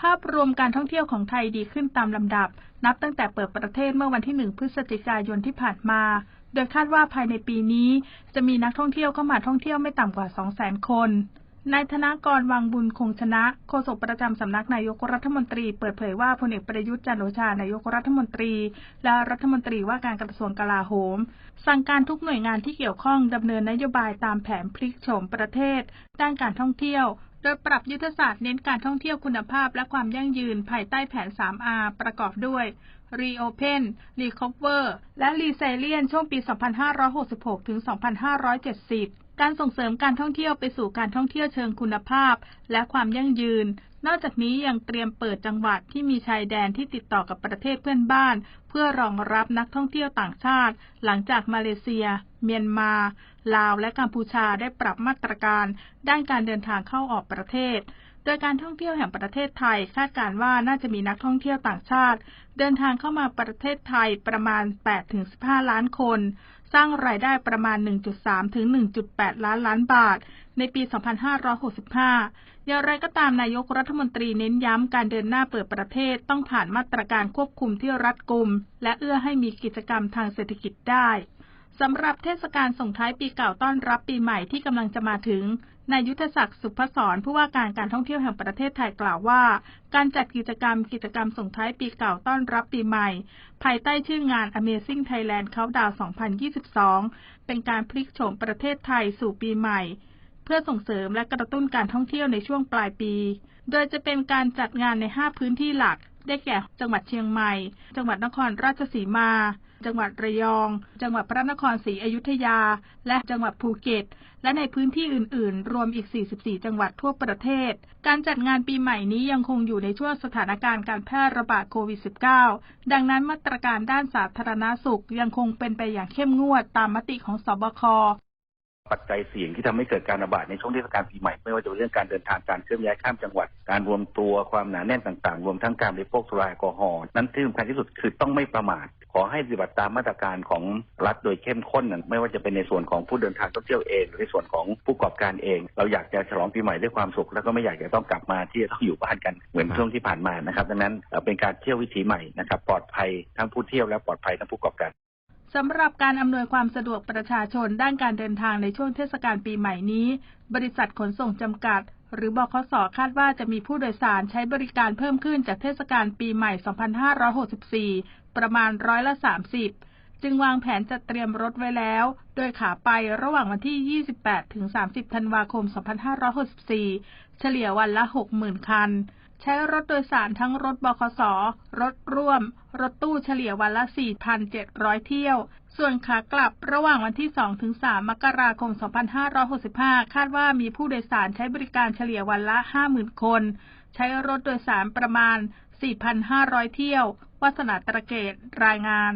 ภาพรวมการท่องเที่ยวของไทยดีขึ้นตามลำดับ นับตั้งแต่เปิดประเทศเมื่อวันที่ 1 พฤศจิกายนที่ผ่านมา โดยคาดว่าภายในปีนี้ จะมีนักท่องเที่ยวเข้ามาท่องเที่ยวไม่ต่ำกว่า 200,000 คนนายธนากรวังบุญคงชนะโฆษกประจำสำนักนายกรัฐมนตรี เปิดเผยว่าพลเอกประยุทธ์จันทร์โอชานายกรัฐมนตรี และรัฐมนตรีว่าการกระทรวงกลาโหม สั่งการทุกหน่วยงานที่เกี่ยวข้องดำเนินนโยบายตามแผนพลิกโฉมประเทศ ด้านการท่องเที่ยว โดยปรับยุทธศาสตร์เน้นการท่องเที่ยวคุณภาพและความยั่งยืนภายใต้แผน 3R ประกอบด้วย Reopen Recover และ Resilient ช่วงปี 2566 ถึง 2570 การส่งเสริมการท่องเที่ยวไปสู่การท่องเที่ยวเชิงคุณภาพ และความยั่งยืน นอกจากนี้ยังเตรียมเปิดจังหวัดที่มีชายแดนที่ติดต่อกับประเทศเพื่อนบ้าน เพื่อรองรับนักท่องเที่ยวต่างชาติ หลังจากมาเลเซีย เมียนมา ลาว และกัมพูชาได้ปรับมาตรการ ด้านการเดินทางเข้าออกประเทศ ดยการท่องเที่ยวแห่งประเทศไทย คาดการว่าน่าจะมีนักท่องเที่ยวต่างชาติ เดินทางเข้ามาประเทศไทยประมาณ 8-15 ล้านคน สร้างรายได้ประมาณ 1.3 ถึง 1.8 ล้านล้านบาท ในปี 2565 อย่างไรก็ตามนายกรัฐมนตรีเน้นย้ำการเดินหน้าเปิดประเทศต้องผ่านมาตรการควบคุมที่รัดกุม และเอื้อให้มีกิจกรรมทางเศรษฐกิจได้ สำหรับเทศกาลส่งท้ายปีเก่าต้อนรับปีใหม่ที่กำลังจะมาถึงนายยุทธศักดิ์สุพศรผู้ว่าการการท่องเที่ยวแห่งประเทศไทยกล่าวว่า การจัดกิจกรรมกิจกรรมส่งท้ายปีเก่าต้อนรับปีใหม่ ภายใต้ชื่องาน Amazing Thailand Countdown 2022 เป็นการพลิกโฉมประเทศไทยสู่ปีใหม่ เพื่อส่งเสริมและกระตุ้นการท่องเที่ยวในช่วงปลายปี โดยจะเป็นการจัดงานใน 5 พื้นที่หลัก ได้แก่ จังหวัดเชียงใหม่ จังหวัดนครราชสีมา จังหวัดระยอง จังหวัดพระนครศรีอยุธยา และจังหวัดภูเก็ต และในพื้นที่อื่น ๆ รวมอีก 44 จังหวัดทั่วประเทศ การจัดงานปีใหม่นี้ยังคงอยู่ในช่วงสถานการณ์การแพร่ระบาดโควิด -19 ดังนั้นมาตรการด้านสาธารณาสุขยังคงเป็นไปอย่างเข้มงวดตามมติของสบค ปัจจัยเสี่ยงที่ทำให้เกิดการระบาดในช่วงเทศกาลปีใหม่ไม่ว่าจะเป็นเรื่องการเดินทางการเคลื่อนย้ายข้ามจังหวัด การรวมตัวความหนาแน่นต่างๆ รวมทั้งการบริโภคสุราแอลกอฮอล์นั้นที่สำคัญที่สุดคือต้องไม่ประมาทขอให้ปฏิบัติตามมาตรการของรัฐโดยเข้มข้นนไม่ว่าจะเป็นในส่วนของผู้เดินทางท่องเที่ยวเอง หรือในส่วนของผู้ประกอบการเอง เราอยากจะฉลองปีใหม่ด้วยความสุข แล้วก็ไม่อยากจะต้องกลับมาที่จะต้องอยู่บ้านกันเหมือนช่วงที่ผ่านมานะครับดังนั้นเอ่อเป็นการเที่ยววิถีใหม่นะครับปลอดภัยทั้งผู้เที่ยวและปลอดภัยทั้งผู้ประกอบการ สำหรับการอำนวยความสะดวกประชาชนด้านการเดินทางในช่วงเทศกาลปีใหม่นี้ บริษัทขนส่งจำกัด หรือบขสคาดว่าจะมีผู้โดยสารใช้บริการเพิ่มขึ้นจากเทศกาลปีใหม่ 2564 ประมาณร้อยละ 30 จึงวางแผนจัดเตรียมรถไว้แล้ว โดยขาไประหว่างวันที่ 28 ถึง 30 ธันวาคม 2564 เฉลี่ยวันละ 60,000 คัน ใช้รถโดยสารทั้งรถบขส รถร่วม รถตู้เฉลี่ยวันละ 4,700 เที่ยว ส่วนขากลับระหว่างวันที่ 2-3 มกราคม 2565 คาดว่ามีผู้โดยสารใช้บริการเฉลี่ยวันละ 50,000 คน ใช้รถโดยสารประมาณ 4,500 เที่ยว วัฒนาตระเกตรายงาน